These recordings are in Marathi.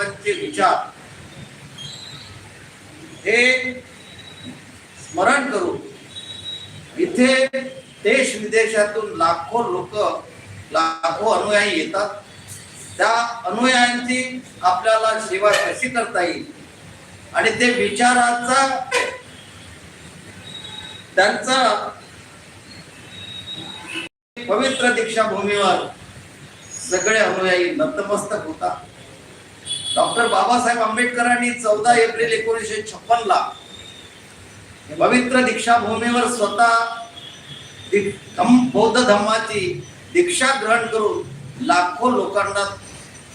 बाबासाहेबांचे विचार. हे स्मरण करून इथे देश विदेशातून लाखो लोक लाखो अनुयायी येतात. त्या अनुयायांची आपल्याला सेवा कशी करता येईल? आणि ते विचाराचा त्यांचा पवित्र दीक्षाभूमीवर सगळे अनुयायी नतमस्तक होतात. डॉक्टर बाबासाहेब आंबेडकरांनी चौदा एप्रिल एकोणीसशे छप्पन ला पवित्र दीक्षाभूमीवर स्वतः बौद्ध धम्माची दीक्षा ग्रहण करून लाखो लोकांना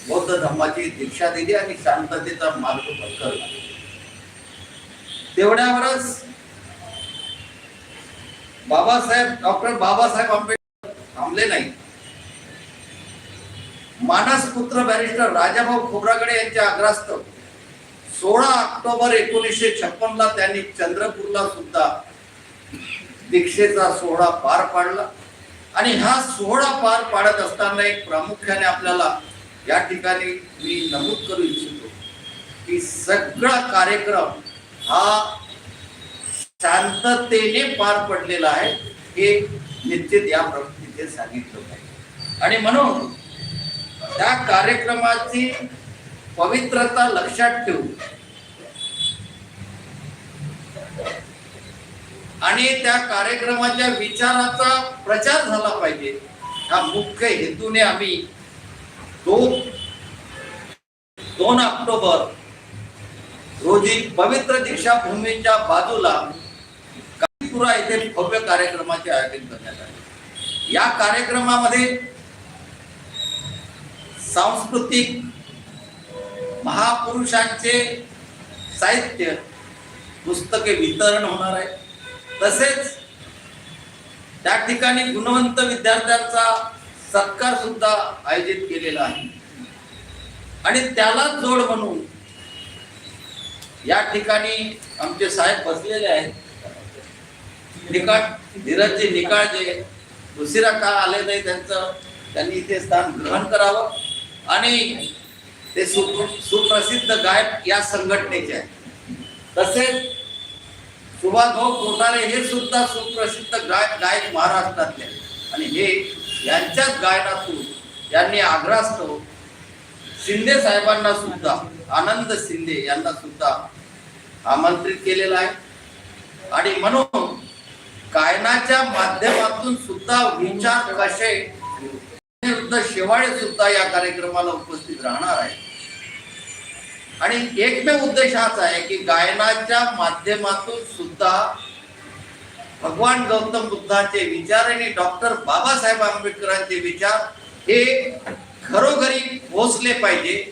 बौद्ध धम्माची दीक्षा दिली आणि शांततेचा मार्ग पत्करला. तेवढ्यावरच बाबासाहेब डॉक्टर बाबासाहेब आंबेडकर थांबले नाही मानस पुत्र बॅरिस्टर राजाभाऊ खोब्रागडे यांच्या अग्रस्त सोळा ऑक्टोबर एकोणीसशे छप्पन ला त्यांनी चंद्रपूरला सुद्धा दीक्षेचा सोहळा पार पाडला. आणि हा सोहळा पार पाडत असताना एक प्रामुख्याने आपल्याला या ठिकाणी मी नमूद करू इच्छितो की सगळा कार्यक्रम हा शांततेने पार पडलेला आहे हे निश्चित या तिथे सांगितलं पाहिजे. आणि म्हणून त्या कार्यक्रमाची पवित्रता लक्षात ठेवून आणि त्या कार्यक्रमाच्या विचाराचा प्रचार झाला पाहिजे. हा मुख्य हेतूने आम्ही दोन दोन ऑक्टोबर रोजी पवित्र दीक्षाभूमीच्या बाजूला काशीपुरा येथे भव्य कार्यक्रमाचे आयोजन करण्यात आले. या कार्यक्रमामध्ये सांस्कृतिक महापुरुषांचे साहित्य पुस्तके वितरण होणार आहे. तसेच त्या ठिकाणी गुणवंत विद्यार्थ्यांचा सत्कार सुद्धा आयोजित केलेला आहे. आणि त्याला जोड म्हणून या ठिकाणी आमचे साहेब बसलेले आहेत. निकाळ धीरजजी निकाळजे उशिरा का आले नाही त्यांचं त्यांनी इथे स्थान ग्रहण करावं. आणि ते सुप्रसिद्ध गायक या संघटनेचे आहेत. तसेच सुभाषभाऊ कोठारे हे सुद्धा सुप्रसिद्ध गायक गायक महाराष्ट्रातले आणि हे यांच्याच गायनातून यांनी आग्रास्तव शिंदे साहेबांना सुद्धा आनंद शिंदे यांना सुद्धा आमंत्रित केलेला आहे. आणि म्हणून गायनाच्या माध्यमातून सुद्धा विचार कसे विरुद्ध शेवाळे सुद्धा या कार्यक्रमाला उपस्थित राहणार आहे. आणि एकमेव उद्देश हाच आहे की गायनाच्या माध्यमातून सुद्धा भगवान गौतम बुद्धांचे विचार आणि डॉक्टर बाबासाहेब आंबेडकरांचे विचार हे खरोखरी पोहोचले पाहिजे.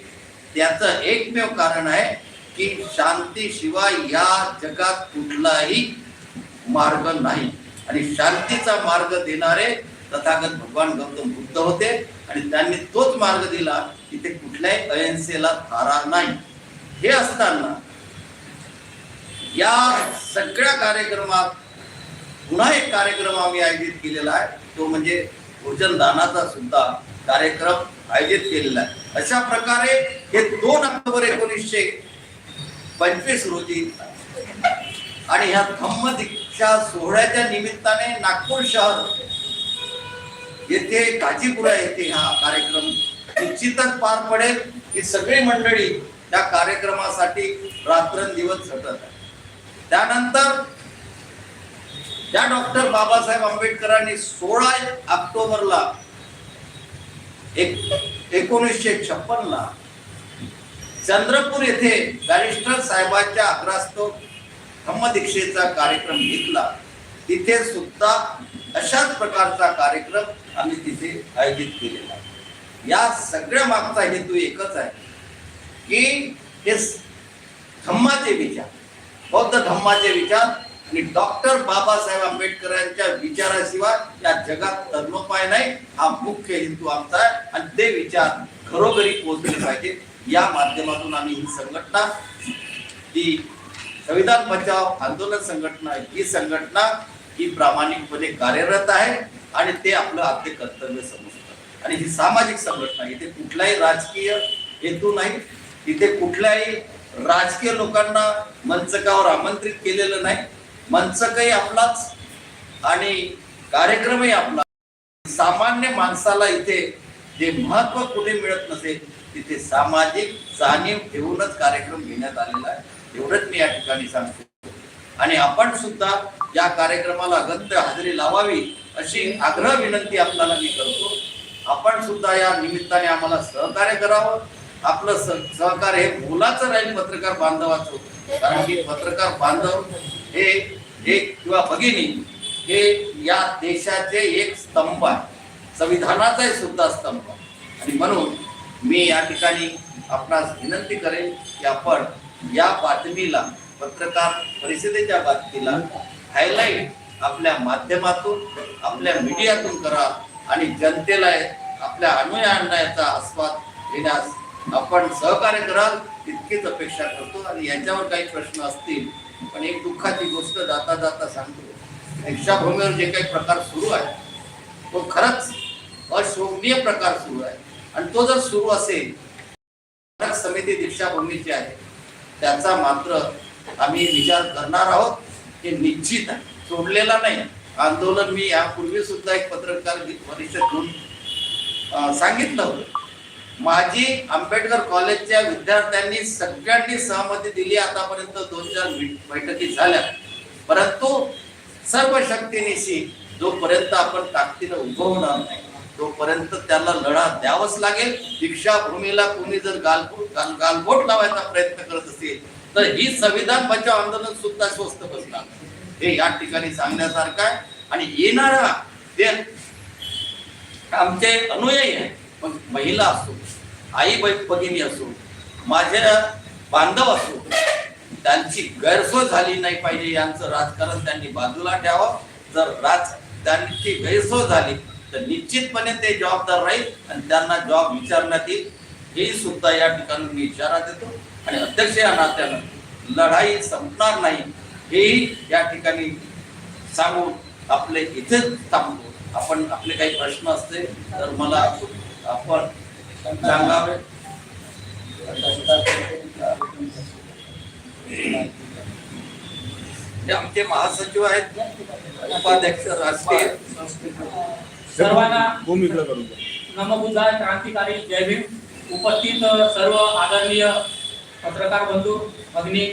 त्याचं एकमेव कारण आहे की शांती शिवाय या जगात कुठलाही मार्ग नाही. आणि शांतीचा मार्ग देणारे तथागत भगवान गौतम बुद्ध होते आणि त्यांनी तोच मार्ग दिला की ते कुठल्याही अहिंसेला थारा नाही. हे असताना या सगळ्या कार्यक्रमात पुन्हा एक कार्यक्रम आम्ही आयोजित केलेला आहे. तो म्हणजे भोजन दानाचा सुद्धा कार्यक्रम आयोजित केलेला आहे. अशा प्रकारे हे दोन ऑक्टोबर एकोणीसशे पंचवीस रोजी आणि ह्या धम्म दीक्षा सोहळ्याच्या निमित्ताने नागपूर शहर येथे काजीपुरा येथे हा कार्यक्रम निश्चितच पार पडेल. ही सगळी मंडळी त्या कार्यक्रमासाठी रात्रंदिवस झटत आहे त्यानंतर त्या डॉक्टर बाबासाहेब आंबेडकरांनी सोळा ऑक्टोबरला एक एकोणीसशे छप्पनला चंद्रपूर येथे बॅरिस्टर साहेबांच्या आग्रहास्तव धम्मदीक्षेचा कार्यक्रम घेतला. तिथे सुद्धा अशाच प्रकारचा कार्यक्रम आम्ही तिथे आयोजित केलेला आहे. या सगळ्या मागचा हेतू एकच आहे की हे धम्माचे विचार बौद्ध धम्माचे विचार आणि डॉक्टर बाबासाहेब आंबेडकरांच्या विचाराशिवाय या जगात धर्मोपाय नाही हा मुख्य हेतू आमचा आहे आणि ते विचार खरोखरी पोहोचले पाहिजे. या माध्यमातून आम्ही ही संघटना ही संविधान बचाव आंदोलन संघटना ही संघटना ही प्रामाणिकपणे कार्यरत आहे आणि ते आपलं आपले कर्तव्य समजतात. आणि ही सामाजिक संघटना इथे कुठलाही राजकीय हेतू नाही इथे कुठल्याही राजकीय लोकांना मंचकावर आमंत्रित केलेलं नाही. मंचकही आपलाच आणि कार्यक्रमही आपला. सामान्य माणसाला इथे जे महत्त्व कुठे मिळत नसेल तिथे सामाजिक जाणीव ठेवूनच कार्यक्रम घेण्यात आलेला आहे. एवढंच मी या ठिकाणी सांगतो. आणि आपण सुद्धा या कार्यक्रमाला गंत हजेरी लावावी अशी आग्रह विनंती आपल्याला मी करतो. आपण सुद्धा या निमित्ताने आम्हाला सहकार्य करावं. आपलं स- सहकार्य हे मुलाचं राहील पत्रकार बांधवाचं. कारण की पत्रकार बांधव हे एक किंवा भगिनी हे या देशाचे एक स्तंभ आहे. संविधानाचाही सुद्धा स्तंभ आणि म्हणून मी या ठिकाणी आपणास विनंती करेन की आपण या बातमीला पत्रकार परिषदेच्या बातमीला हायलाईट आपल्या माध्यमातून आपल्या मीडियातून करा आणि जनतेला आपल्या अनुयायांचा आस्वाद घेण्यास आपण सहकार्य कराल तितकीच अपेक्षा करतो. आणि याच्यावर काही प्रश्न असतील पण एक दुःखाची गोष्ट जाता जाता सांगतो. दीक्षाभूमीवर जे काही प्रकार सुरू आहे तो खरंच अशोभनीय प्रकार सुरू आहे. आणि तो जर सुरू असेल समिती दीक्षाभूमीची आहे. त्याचा मात्र आम्ही विचार करणार आहोत. हे निश्चित आहे. सोडलेला नाही. आंदोलन मी यापूर्वी सुद्धा एक पत्रकार परिषद घेऊन सांगितलं होतं. माझी आंबेडकर कॉलेजच्या विद्यार्थ्यांनी सगळ्यांनी सहमती दिली. आतापर्यंत दोन चार बैठकी झाल्या. परंतु सर्व शक्तीनिशी जोपर्यंत आपण ताकदीनं उभवणार नाही तोपर्यंत त्याला लढा द्यावाच लागेल. दीक्षाभूमीला कोणी जर गालबोट गाल- गालबोट लावायचा प्रयत्न करत असेल तर ही संविधान बचाव आंदोलन सुद्धा स्वस्त बसणार. हे या ठिकाणी सांगण्यासारखं आहे. आणि येणारा ते आमचे अनुयायी आहे मग महिला असो आई बै- भगिनी असो माझ्या बांधव असो त्यांची गैरसोय झाली नाही पाहिजे यांचं राजकारण त्यांनी बाजूला ठेवावं. जर राज त्यांची गैरसोय झाली तर निश्चितपणे ते जबाबदार राहील आणि त्यांना जॉब विचारण्यात येईल. हेही सुद्धा या ठिकाणी मी इशारा देतो. आणि अध्यक्ष या नात्यानं. लढाई संपणार नाही. हेही या ठिकाणी सांगून आपले इथेच थांबतो आपण आपले काही प्रश्न असते तर मला आपण सांगावे. आमचे महासचिव आहेत उपाध्यक्ष राष्ट्रीय सर्वांना नमबुद्धाय क्रांतिकारी जय भीम. उपस्थित सर्व आदरणीय पत्रकार बंधू अग्नी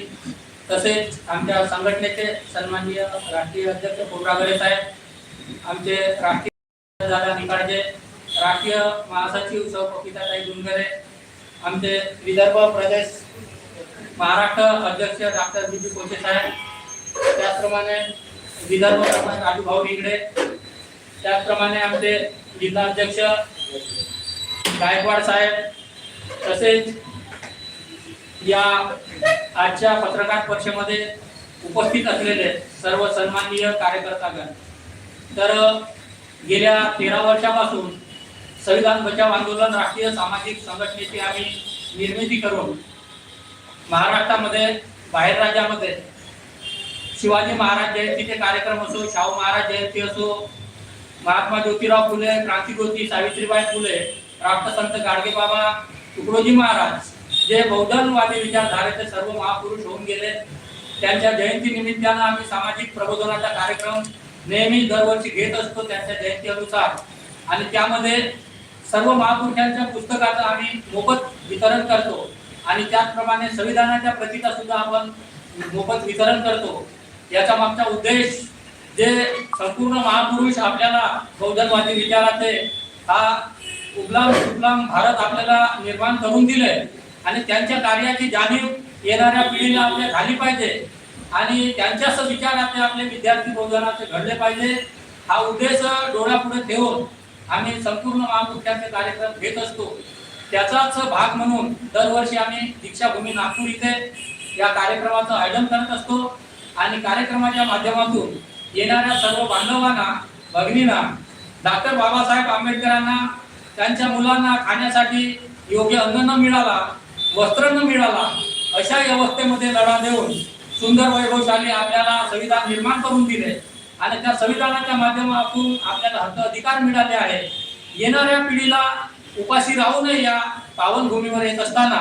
तसेच आमच्या संघटनेचे सन्माननीय राष्ट्रीय अध्यक्ष कोबरागडे साहेब आमचे राष्ट्रीय दादा निकाळजे राष्ट्रीय महासचिव सौ पपिताताई दुनगरे आमचे विदर्भ प्रदेश महाराष्ट्र अध्यक्ष डॉक्टर बी पी कोचे साहेब त्याचप्रमाणे विदर्भ प्रमुख राजूभाऊ निगडे त्याचप्रमाणे आमचे जिल्हाध्यक्ष गायकवाड साहेब तसेच या आजच्या पत्रकार परिषदेमध्ये उपस्थित असलेले सर्व सन्माननीय कार्यकर्तागण तर गेल्या तेरा वर्षापासून संविधान बचाव आंदोलन राष्ट्रीय सामाजिक संघटनेची आम्ही निर्मिती करून महाराष्ट्रामध्ये बाहेर राज्यामध्ये शिवाजी महाराज जयंतीचे कार्यक्रम असो शाहू महाराज जयंती असो महात्मा ज्योतिराव फुले क्रांतिज्योती सावित्रीबाई फुले राष्ट्रसंत गाडगेबाबा तुकडोजी महाराज जे बौद्धनवादी विचारधारेचे सर्व महापुरुष होऊन गेले त्यांच्या जयंती निमित्तानं आम्ही सामाजिक प्रबोधनाचा कार्यक्रम नेहमी दरवर्षी घेत असतो त्यांच्या जयंती अनुसार आणि त्यामध्ये सर्व महापुरुषांच्या पुस्तकाचं आम्ही मोफत वितरण करतो. आणि त्याचप्रमाणे संविधानाच्या प्रतीचा सुद्धा आपण मोफत वितरण करतो. याचा मागचा उद्देश जे संपूर्ण महापुरुष आपल्याला बौद्धनवादी विचाराचे हा उगलाम सुफलाम भारत आपल्याला निर्माण करून दिले आणि त्यांच्या कार्याची जाणीव येणाऱ्या पिढीला आपल्या झाली पाहिजे. आणि त्यांच्याच विचाराचे आपले विद्यार्थी बौद्धनाचे घडले पाहिजे. हा उद्देश डोळ्यापुढे ठेवून आम्ही संपूर्ण महापुरुषांचे कार्यक्रम घेत असतो. त्याचाच भाग म्हणून दरवर्षी आम्ही दीक्षाभूमी नागपूर इथे या कार्यक्रमाचं आयोजन करत असतो. आणि कार्यक्रमाच्या माध्यमातून येणाऱ्या सर्व बांधवांना भगिनींना डॉक्टर बाबासाहेब आंबेडकरांना त्यांच्या मुलांना खाण्यासाठी योग्य अन्न न मिळाला वस्त्र न मिळाला अशा अवस्थेमध्ये लढा देऊन सुंदर वैभवशाली आपल्याला संविधान निर्माण करून दिले. आणि त्या संविधानाच्या माध्यमातून आपल्याला हक्क अधिकार मिळाले आहे. येणाऱ्या पिढीला उपाशी राहू नये या पावनभूमीवर येत असताना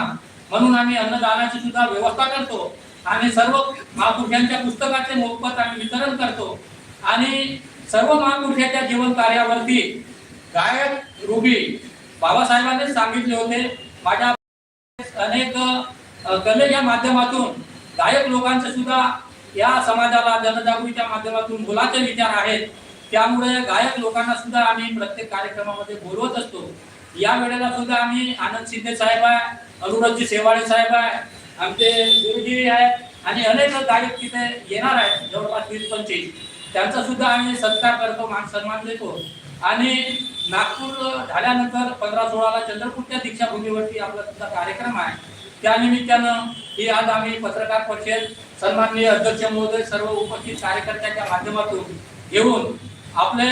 म्हणून आम्ही अन्नदानाची सुद्धा व्यवस्था करतो. आणि सर्व महापुरुषांच्या पुस्तकाचे मोफत आम्ही वितरण करतो. आणि सर्व महापुरुषाच्या जीवन कार्यावरती गायक रुबी बाबासाहेबांनीच सांगितले होते माझ्या अनेक कलेच्या माध्यमातून गायक लोकांचे सुद्धा या समाजाला जनजागृतीच्या माध्यमातून मुलाचे विचार आहेत. त्यामुळे गायक लोकांना सुद्धा आम्ही प्रत्येक कार्यक्रमामध्ये बोलवत असतो. या वेळेला सुद्धा आम्ही आनंद शिंदे साहेब आहे अनुराजी शेवाळे साहेब आहे आमचे गुरुजी आहेत आणि अनेक गायक तिथे येणार आहेत जवळपास वीस पंचवीस. त्यांचा सुद्धा आम्ही सत्कार करतो मान सन्मान देतो. आणि नागपूर झाल्यानंतर पंधरा सोळाला चंद्रपूरच्या दीक्षाभूमीवरती आपला सुद्धा कार्यक्रम आहे. त्यानिमित्तानं ही आज आम्ही पत्रकार परिषद सन्माननीय अध्यक्ष महोदय सर्व उपस्थित कार्यकर्त्यांच्या माध्यमातून घेऊन आपले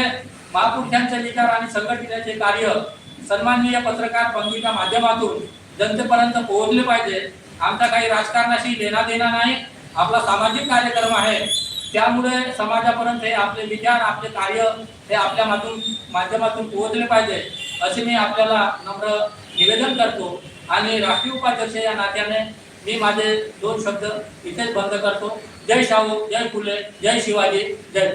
महापुरुषांचे विचार आणि संघटनेचे कार्य सन्माननीय पत्रकार पंक्तीच्या माध्यमातून जनतेपर्यंत पोहोचले पाहिजे. आमचा काही राजकारणाशी देणा देणा नाही. आपला सामाजिक कार्यक्रम आहे. त्यामुळे समाजापर्यंत हे आपले विचार आपले कार्य हे आपल्या मातून माध्यमातून पोहोचले पाहिजे असे मी आपल्याला नम्र निवेदन करतो. आणि राष्ट्रीय उपाध्यक्ष या नात्याने मी माझे दोन शब्द इथेच बंद करतो. जय शाहू जय फुले जय शिवाजी जय